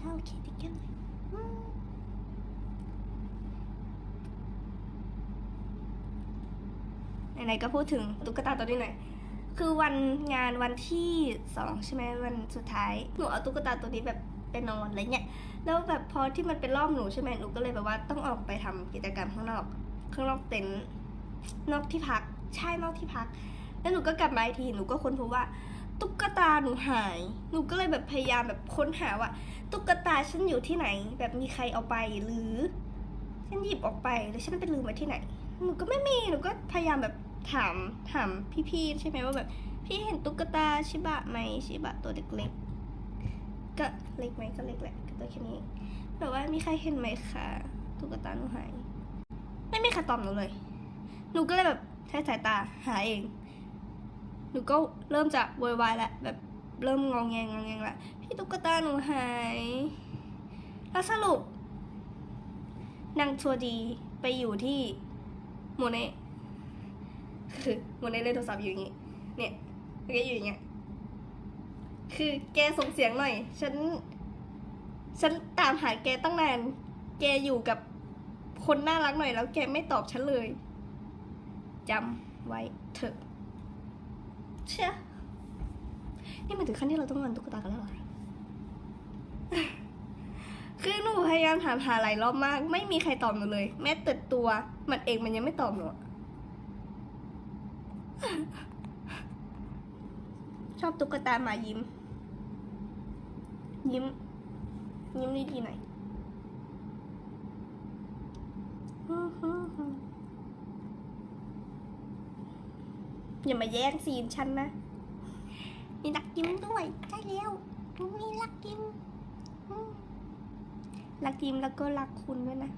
ก็โอเคติดกันเลยอืมไหนๆก็พูดถึงตุ๊กตาตัวนี้หน่อย คือวันงานวันที่สองใช่ไหมวันสุดท้าย หนูเอาตุ๊กตาตัวนี้แบบไปนอนอะไรเงี้ย แล้วแบบพอที่มันเป็นรอบหนูใช่ไหมหนูก็เลยแบบว่าต้องออกไปทำกิจกรรมข้างนอก ข้างนอกเต็นท์นอกที่พัก ใช่นอกที่พัก แล้วหนูก็กลับมาอีกที หนูก็ค้นพบว่า ตุ๊กตาหนูหาย หนูก็เลยแบบพยายามแบบค้นหาว่า ตุ๊กตาฉันอยู่ที่ไหน แบบมีใครเอาไปหรือ ฉันหยิบออกไปหรือฉันไปลืมไว้ที่ไหน หนูก็ไม่มี หนูก็พยายามแบบถามถามพี่ๆใช่ไหมว่าแบบ พี่เห็นตุ๊กตาชิบะไหมชิบะตัวเล็กๆก็เล็กไหมก็เล็กแหละก็ตัวแค่นี้แบบว่ามีใครเห็นไหมคะตุ๊กตาหนูหาย ไม่มีใครตอบหนูเลย หนูก็เลยแบบใช้สายตาหาเอง หนูก็เริ่มจะโวยวายแล้วแบบเริ่มงองแงงงองแงงละพี่ตุ๊กตาหนูหาย แล้วสรุปนางชัวดีไปอยู่ที่โมเน่คือโมเน่เล่นโทรศัพท์อยู่อย่างงี้เนี่ยแกอยู่อย่างเงี้ยคือแกส่งเสียงหน่อย ฉัน ฉันตามหาแกตั้งนาน แกอยู่กับคนน่ารักหน่อยแล้วแกไม่ตอบฉันเลยจำไว้เถอะ เชื่อนี่มันถึงขั้นที่เราต้องงอนตุ๊กตากันแล้วหรอคือหนูพยายามถามหาหลายรอบมาก ไม่มีใครตอบหนูเลย แม้แต่ตัว มันเองมันยังไม่ตอบหนูชอบตุ๊กตาหมายิ้ม ยิ้ม ยิ้มดีๆหน่อย อย่ามาแย่งซีนฉันนะมีรักยิ้มด้วยใช่แล้วมีรักยิ้มอืมรักยิ้มแล้วก็รักคุณด้วยนะ